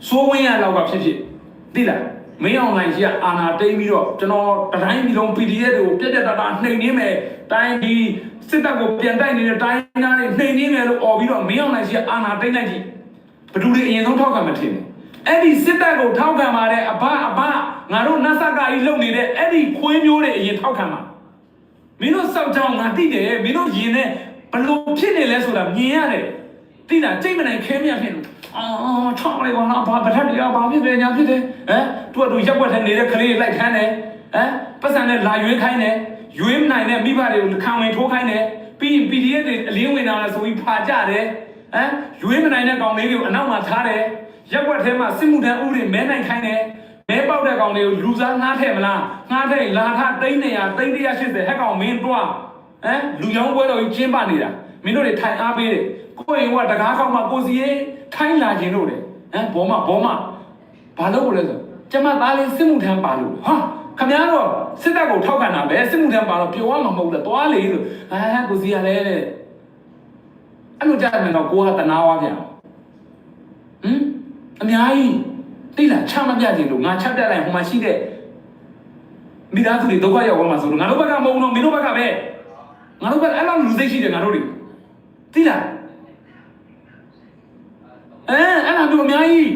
စိုးဝင်းရလောက်ကဖြစ်ဖြစ် သိလားမင်းအောင်လိုင်းကြီးကအာနာတိတ်ပြီးတော့ကျွန်တော်တတိုင်းဒီလုံး PDF တွေကိုပြက်ပြက်တတာနှိမ်နေမယ်တိုင်းဒီစစ်တပ်ကိုပြန်တိုက်နေတဲ့တိုင်းသားတွေနှိမ်နေမယ်လို့អော်ပြီးတော့မင်းအောင်လိုင်းကြီးကအာနာတိတ်လိုက်ကြည့်ဘယ်သူတွေအရင်ဆုံးထောက်ခံမှထင်တယ်အဲ့ဒီစစ်တပ်ကိုထောက်ခံပါတဲ့အဘအဘငါတို့နတ်ဆက်ကကြီးလုပ်နေတဲ့အဲ့ဒီခွေးမျိုးတွေအရင်ထောက်ခံပါမင်းတို့စောက်ကြောင်ငါတိတယ်မင်းတို့ယင်နဲ့ဘလို့ဖြစ်နေလဲဆိုတာမြင်ရတယ် တိတာကြိတ်မနိုင်ခဲမြဖြစ်လို့အော်ချောင်းလေးကငါဘာဗထက်တရားဘာဖြစ်တယ်ညာဖြစ်တယ်ဟမ်သူကသူရက်ွက်ထဲနေတဲ့ကလေးတွေလိုက်ခန်းတယ်ဟမ်ပတ်စံနဲ့လာရွေးခိုင်းတယ်ရွေးမနိုင်တဲ့မိဘတွေကိုခံဝင်ထိုးခိုင်းတယ်ပြီးရင် PDF တွေအလင်းဝင်လာလဲဆိုပြီးဖာကြတယ်ဟမ်ရွေးမနိုင်တဲ့ကောင်လေးတွေကိုအနောက်မှာထားတယ်ရက်ွက်ထဲမှာစစ်မှုထမ်းဥပဒေမဲနိုင်ခိုင်းတယ်မဲပေါက်တဲ့ကောင်တွေကိုလူစားငှားထဲ့မလားငှားထဲ့လာထသိန်း100သိန်း180ဟက်ကောင်မင်းတွားဟမ်လူချောင်းပွဲတော်ကြီးကျင်းပနေတာမင်းတို့တွေထိုင်အားပေးတယ် ကိုယ့်ရင်ကတကားကောက်မှကိုစီရေးထိုင်းလာခြင်းတို့တယ်ဟမ်ဘောမဘောမဘာလို့လဲဆိုကျမသားလေးစစ်မှုထမ်းပါလို့ဟာခမများတော့စစ်တပ်ကိုထောက်ခံတာပဲစစ်မှုထမ်းပါတော့ပျော်ရမှာမဟုတ်လားသွားလေလို့ဟာကိုစီရလဲတဲ့အဲ့လိုကြားမယ်တော့ကိုကတနာဝါပြန်ဟမ်အများကြီးတိလားချမပြခြင်းလို့ငါချက်ပြလိုက်ဟိုမှာရှိတဲ့မိသားစုတွေဒုက္ခရောက်သွားမှာဆိုလို့ငါတို့ဘက်ကမဟုတ်ဘူးနော်မင်းတို့ဘက်ကပဲငါတို့ဘက်အဲ့လောက်လူစိတ်ရှိတယ်ငါတို့တွေတိလား အဲအဲ့ဒါတို့အများကြီး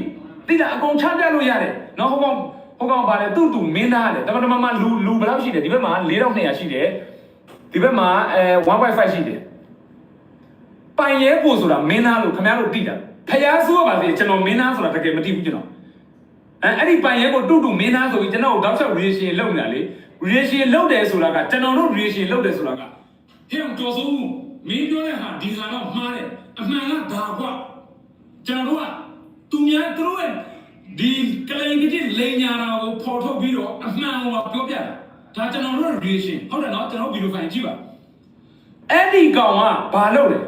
တိလားအကုန်ချပြလို့ရတယ်နော်ဟိုကောင်ဟိုကောင်ပါတယ်တူတူမင်းသားတယ်တမန်တမန်လူလူဘယ်လောက်ရှိတယ်ဒီဘက်မှာ4200ရှိတယ်ဒီဘက်မှာအဲ1.5ရှိတယ်ပိုင်ရဲပို့ဆိုတာမင်းသားလို့ခင်ဗျားတို့တိတာဖျားဆိုးပါစေကျွန်တော်မင်းသားဆိုတာတကယ်မသိဘူးကျွန်တော်အဲအဲ့ဒီပိုင်ရဲကိုတူတူမင်းသားဆိုပြီးကျွန်တော်တို့တောက်လျှောက် reaction လုပ်နေတာလေ reaction လုပ်တယ်ဆိုတာကကျွန်တော်တို့ reaction လုပ်တယ်ဆိုတာကဟဲ့ကြော်စိုးမင်းပြောတဲ့ဟာဒီဟာတော့မှားတယ်အမှန်ကဒါကွာ ကျွန်တော်တို့ကသူများသူတို့ရဲ့ဒီကလိန်ကြီးလိန်ညာတာကိုပေါ်ထုတ်ပြီးတော့အမှန်ကိုပြောပြတာဒါကျွန်တော်တို့ reaction ဟုတ်တယ်နော်ကျွန်တော်ဗီဒီယိုဖိုင်ကြည့်ပါအဲ့ဒီကောင်ကဘာလုပ်လဲ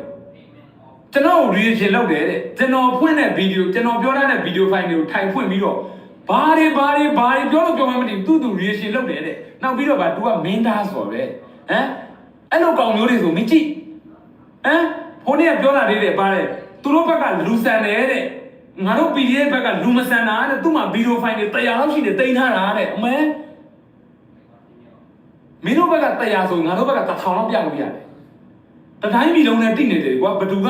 ကျွန်တော် reaction လုပ်တယ်တဲ့ကျွန်တော်ဖွင့်တဲ့ဗီဒီယိုကျွန်တော်ပြောထားတဲ့ဗီဒီယိုဖိုင်တွေကိုထိုင်ဖွင့်ပြီးတော့ဘာတွေဘာတွေဘာတွေပြောလို့ပြောမှမသိဘူးသူ့သူ reaction လုပ်တယ်တဲ့နောက်ပြီးတော့ဗာ तू ကမင်းသားဆိုပဲဟမ်အဲ့လိုကောင်မျိုးတွေဆိုမကြည့်ဟမ်ဟိုနေ့ကပြောတာလေးတဲ့ပါတယ် သူတို့ဘက်ကလူဆန်တယ်တဲ့ငါတို့ PDF ဘက်ကလူမဆန်တာတဲ့သူ့မှာဗီဒီယိုဖိုင်တွေတရားလောက်ရှိတယ်တင်ထားတာတဲ့အမဲမင်းတို့ဘက်ကတရားဆိုငါတို့ဘက်ကတစ်ထောင်လောက်ပြလို့ရတယ်တတိုင်းပြည်လုံးနဲ့တိနေတယ်ကွာဘသူက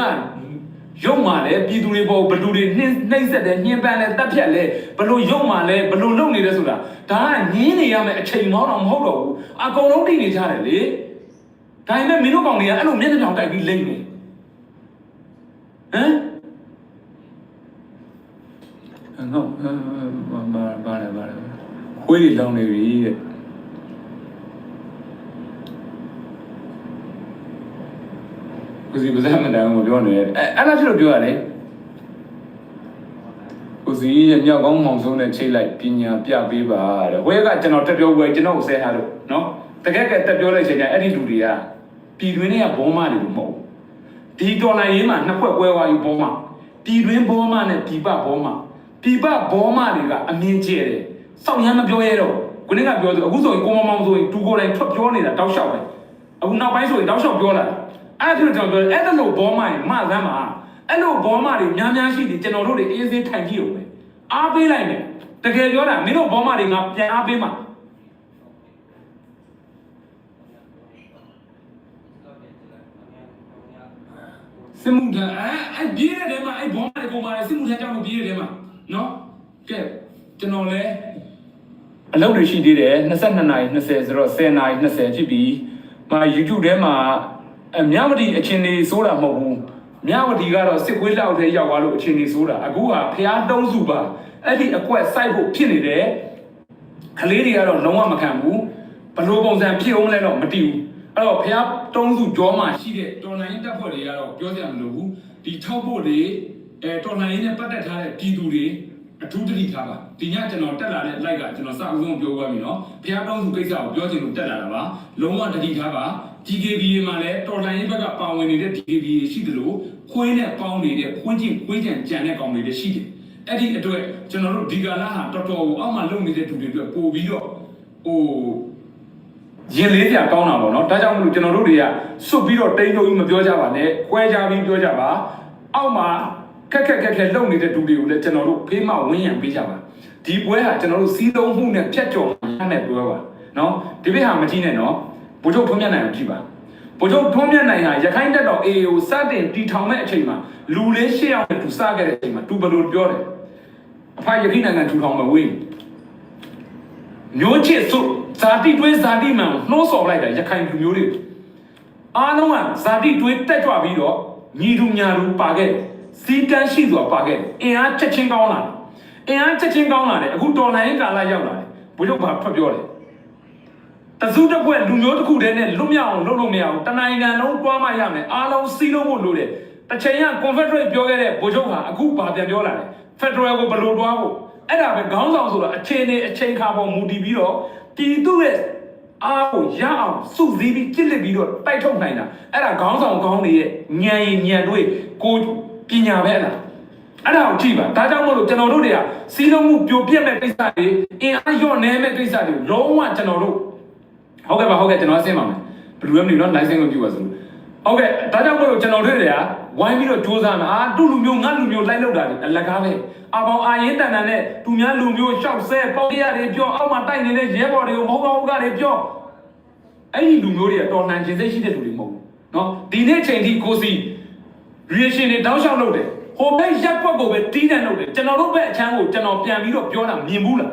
ရုံမာလဲပြည်သူတွေပေါ်ဘလူတွေနှင်းနှိမ့်ဆက်တယ်ညှင်းပန်းလဲတက်ဖြတ်လဲဘလို့ရုံမာလဲဘလို့လုံနေလဲဆိုတာဒါကငင်းနေရမယ်အချိန်မောင်းတော့မဟုတ်တော့ဘူးအကုန်လုံးတိနေကြတယ်လေဒါပေမဲ့မင်းတို့ကောင်တွေကအဲ့လိုမျက်နှာကြောင်တိုက်ပြီးလိမ့်နေ ဟမ်ငေါဘာဘာလဲဘာလဲခွေးတွေလောင်းနေပြီတဲ့ကိုစီပါဇက်မတန်ဘူးပြောနေတယ်အဲအဲ့လားဖြစ်လို့ပြောရလေကိုစီရဲ့မြောက်ကောင်းမောင်ဆုံးနဲ့ချိတ်လိုက်ပညာပြပေးပါတဲ့ဝဲကကျွန်တော်တက်ပြောဝဲကျွန်တော်ကိုဆဲထားလို့နော်တကယ်ကတက်ပြောလိုက်ချိန်ကျအဲ့ဒီလူတွေကပြည်တွင်းတွေကဘောမတွေလို့မဟုတ် ဒီတော်လိုင်းရေးမှာနှစ်ခွက်ကွဲသွားယူဘောမပြည်တွင်းဘောမနဲ့ပြည်ပဘောမပြည်ပဘောမတွေကအမြင်ကျဲတယ်စောင့်ရမ်းမပြောရတော့ခုနကပြောသူအခုဆိုရင်ကိုမမောင်ဆိုရင်သူကိုယ်တိုင်ထွက်ပြောနေတာတောက်လျှောက်ပဲအခုနောက်ပိုင်းဆိုရင်တောက်လျှောက်ပြောလာအဲ့ဒါကျွန်တော်ပြောအဲ့ဒါလို့ဘောမရင်မသမ်းပါအဲ့လိုဘောမတွေများများရှိတယ်ကျွန်တော်တို့တွေအေးဆေးထိုင်ကြည့်ရုံပဲအားပေးလိုက်မယ်တကယ်ပြောတာမင်းတို့ဘောမတွေငါပြန်အားပေးမှာ စစ်မှုထမ်းအဲအဲ့ပြေးတဲ့တဲမှာအဲ့ဘောမတွေပုံပါတယ်စစ်မှုထမ်းကြောင့်လို့ပြေးတဲ့တဲမှာနော်ကဲကျွန်တော်လဲအလုပ်တွေရှိသေးတယ်22နာရီ20ဆိုတော့10နာရီ20ဖြစ်ပြီးမာ YouTube ထဲမှာအမြဝတီအချင်းနေစိုးတာမဟုတ်ဘူးမြဝတီကတော့စစ်ကွေးလောက်ထဲရောက်သွားလို့အချင်းနေစိုးတာအခုကဖျားတုံးစုပါအဲ့ဒီအကွက်စိုက်ဖို့ဖြစ်နေတယ်ကလေးတွေကတော့လုံးဝမခံဘူးဘလို့ပုံစံဖြစ်အောင်လဲတော့မသိဘူး အဲ့တော့ဖျားတုံးစုကြောမှာရှိတဲ့တော်လိုင်းတပ်ဖွဲ့တွေကတော့ပြောကြမလို့ဘူးဒီထောက်ဖို့တွေအဲတော်လိုင်းနဲ့ပတ်သက်ထားတဲ့ပြည်သူတွေအထူးတတိထားပါဒီညကျွန်တော်တက်လာတဲ့ like ကကျွန်တော်စအဆုံးပြောသွားပြီနော်ဖျားတုံးစုကိစ္စကိုပြောချင်လို့တက်လာတာပါလုံးဝတတိထားပါ DKBA မှာလည်းတော်လိုင်းဘက်ကပါဝင်နေတဲ့ DKBA ရှိတယ်လို့ခွင်းနဲ့ပေါင်းနေတဲ့ခွင်းချင်းခွင်းချန်ကြံတဲ့ကောင်တွေလည်းရှိတယ်အဲ့ဒီအတွက်ကျွန်တော်တို့ဒီကလာဟာတော်တော်အောက်မှာလုံနေတဲ့သူတွေအတွက်ပို့ပြီးတော့ဟို ရင်လေးပြကောင်းတာပေါ့နော်ဒါကြောင့်မလို့ကျွန်တော်တို့တွေကစွတ်ပြီးတော့တိန်လို့မပြောကြပါနဲ့ကွဲကြပြီးပြောကြပါအောက်မှာခက်ခက်ခက်ခက်လုံနေတဲ့သူတွေကိုလည်းကျွန်တော်တို့ဖေးမဝင်းရံပေးကြပါဒီပွဲဟာကျွန်တော်တို့စီးလုံးမှုနဲ့ဖြတ်ကျော်ရတဲ့ပွဲပါနော်ဒီဘက်ဟာမကြည့်နဲ့နော်ဘိုးချုပ်ထွန်းမြတ်နိုင်ကိုကြည့်ပါဘိုးချုပ်ထွန်းမြတ်နိုင်ဟာရခိုင်တက်တော် AA ကိုစတင်တီထောင်မဲ့အချိန်မှာလူလေးရှစ်ယောက်နဲ့သူစခဲ့တဲ့အချိန်မှာသူဘယ်လိုပြောတယ်အဖရခိုင်နိုင်ငံထူထောင်မဝေးမျိုးချစ်စု ဇာတိတွဲဇာတိမှန်ကိုနှိုးဆော်လိုက်တာရခိုင်လူမျိုးတွေအားလုံးကဇာတိတွဲတက်ကြွပြီးတော့ညီလူညာလူပါခဲ့တယ်စီတန်းရှိစွာပါခဲ့တယ်အင်အားချက်ချင်းကောင်းလာတယ်အင်အားချက်ချင်းကောင်းလာတယ်အခုတော်လိုင်းကာလရောက်လာတယ်ဘုလို့ဘာဖတ်ပြောတယ်တစုတစ်ဖွဲ့လူမျိုးတစ်ခုတည်းနဲ့လွတ်မြောက်အောင်လုပ်လို့မရဘူးတနိုင်ငံလုံးတွားမှရမယ်အားလုံးစီးလုံးဖို့လိုတယ်တစ်ချိန်က Confederate ပြောခဲ့တဲ့ဗိုလ်ချုပ်ဟာအခုဘာပြန်ပြောလာလဲ Federal ကိုဘယ်လိုတွားဖို့အဲ့ဒါပဲခေါင်းဆောင်ဆိုတာအချိန်နဲ့အချိန်ခါပေါ်မူတည်ပြီးတော့ ပြည်သူရဲ့အားကိုရအောင်စုစည်းပြီးကြစ်လက်ပြီးတော့တိုက်ထုတ်နိုင်တာအဲ့ဒါခေါင်းဆောင်ကောင်းတွေရဲ့ညံရင်ညံတွေကိုပညာပဲအဲ့ဒါအဲ့ဒါကိုကြည့်ပါဒါကြောင့်မို့လို့ကျွန်တော်တို့တွေကစီးလုံးမှုပြိုပြက်မဲ့ကိစ္စတွေအင်အားလျော့နေမဲ့ကိစ္စတွေလုံးဝကျွန်တော်တို့ ဟုတ်ကဲ့ပါဟုတ်ကဲ့ကျွန်တော်အဆင်းပါမယ်ဘယ်လိုလဲမသိဘူးเนาะ license ကိုပြုပါဆိုလို့ ဟုတ်ကဲ့ဒါကြောင့်မို့လို့ကျွန်တော်တို့တွေကဝိုင်းပြီးတော့စူးစမ်းတာအာတူလူမျိုးငါလူမျိုးလိုက်လောက်တာလေအလကားပဲအပေါင်းအာရင်တန်တန်နဲ့သူများလူမျိုးရှောက်ဆဲပေါက်ရတွေပြောအောက်မှာတိုက်နေတဲ့ရဲဘော်တွေကိုမဟုတ်ပါဘူးကတွေပြောအဲ့ဒီလူမျိုးတွေကတော်နှံခြင်းစိတ်ရှိတဲ့လူတွေမဟုတ်ဘူးเนาะဒီနေ့ချိန်ထိကိုစီ reaction တွေတောင်းလျှောက်လုပ်တယ်ဟိုဘက်ရက်ကွက်ကိုပဲတီးတန်လုပ်တယ်ကျွန်တော်တို့ဘက်အချမ်းကိုကျွန်တော်ပြန်ပြီးတော့ပြောတာမြင်ဘူးလား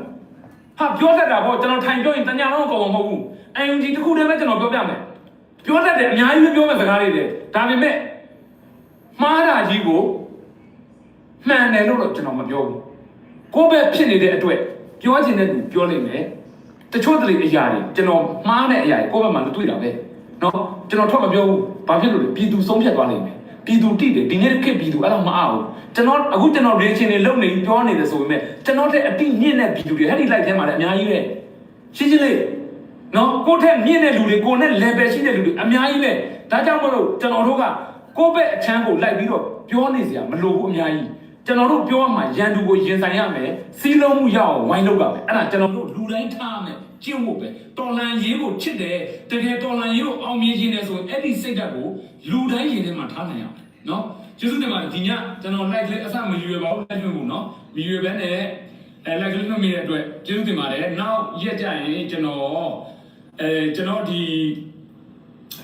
ဟာပြောတတ်တာပေါ့ကျွန်တော်ထိုင်ပြောရင်တညာလုံးအကောင်မဟုတ်ဘူးအယုံကြီးတစ်ခုတည်းပဲကျွန်တော်ပြောပြမယ် ပြောတတ်တယ်အများကြီးပဲပြောမဲ့စကားတွေတယ်ဒါပေမဲ့မှားတာကြီးကိုမှန်တယ်လို့တော့ကျွန်တော်မပြောဘူးကိုယ့်ဘက်ဖြစ်နေတဲ့အတွက်ပြောချင်တဲ့သူပြောလိမ့်မယ်တချို့တလေအရာတွေကျွန်တော်မှားတဲ့အရာတွေကိုယ့်ဘက်မှာတွေ့တာပဲเนาะကျွန်တော်ထွက်မပြောဘူးဘာဖြစ်လို့လဲပြည်သူဆုံးဖြတ်သွားလိမ့်မယ်ပြည်သူတိတယ်ဒီနေ့ခေတ်ပြည်သူအဲ့တော့မအားဘူးကျွန်တော်အခုကျွန်တော် reaction တွေလုပ်နေပြောနေတယ်ဆိုပေမဲ့ကျွန်တော်တဲ့အတိညင့်တဲ့ပြည်သူတွေအဲ့ဒီ live ထဲမှာလည်းအများကြီးပဲရှင်းရှင်းလေး နော်ကိုယ့်ထက်မြင့်တဲ့လူတွေကိုနဲ့ level ရှိတဲ့လူတွေအများကြီးပဲဒါကြောင့်မလို့ကျွန်တော်တို့ကကိုယ့်ဘက်အချမ်းကိုလိုက်ပြီးတော့ပြောနေစရာမလိုဘူးအများကြီးကျွန်တော်တို့ပြောရမှာရန်သူကိုရင်ဆိုင်ရမယ်စီးလုံးမှုရအောင်ဝိုင်းလုပ်ရမယ်အဲ့ဒါကျွန်တော်တို့လူတိုင်းထားမယ်ကျင့်ဖို့ပဲတော်လန်ရေးကိုချစ်တယ်တကယ်တော်လန်ရေးကိုအောင်မြင်ခြင်းနဲ့ဆိုရင်အဲ့ဒီစိတ်ဓာတ်ကိုလူတိုင်းရင်ထဲမှာထားနိုင်ရမယ်နော်ကျေးဇူးတင်ပါတယ်ဒီညကျွန်တော် like လေးအစမရွေပါဘူး like လို့နော်မရွေဘဲနဲ့အဲ like လေးလုပ်မိတဲ့အတွက်ကျေးဇူးတင်ပါတယ်နောက်ရက်ကြရင်ကျွန်တော် အဲကျွန်တော်ဒီ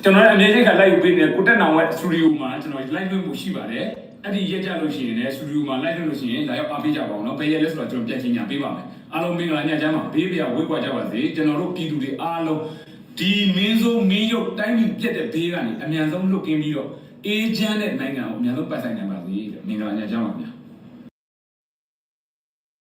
ကျွန်တော်လည်းအမြဲတမ်းက live ပေးနေကိုတက်နောင်ရဲ့ studio မှာကျွန်တော် live လုပ်ဖို့ရှိပါတယ်အဲ့ဒီရက်ကြလို့ရှိရင်လည်း studio မှာ live လုပ်လို့ရှိရင်လာရောက်အားပေးကြပါအောင်နော်ဘယ်ရက်လဲဆိုတော့ကျွန်တော်ပြန်ချင်းညာပေးပါမယ်အားလုံးမင်္ဂလာညချမ်းပါဘေးပြဝိတ်ကွာကြပါစေကျွန်တော်တို့ပြည်သူတွေအားလုံးဒီမင်းစိုးမင်းရုပ်တိုင်းပြည်ပြက်တဲ့ဘေးကနေအမြန်ဆုံးလွတ်ကင်းပြီးတော့အေဂျင့်တဲ့နိုင်ငံကိုအများဆုံးပတ်ဆိုင်နိုင်ပါစေတဲ့မင်္ဂလာညချမ်းပါဗျာ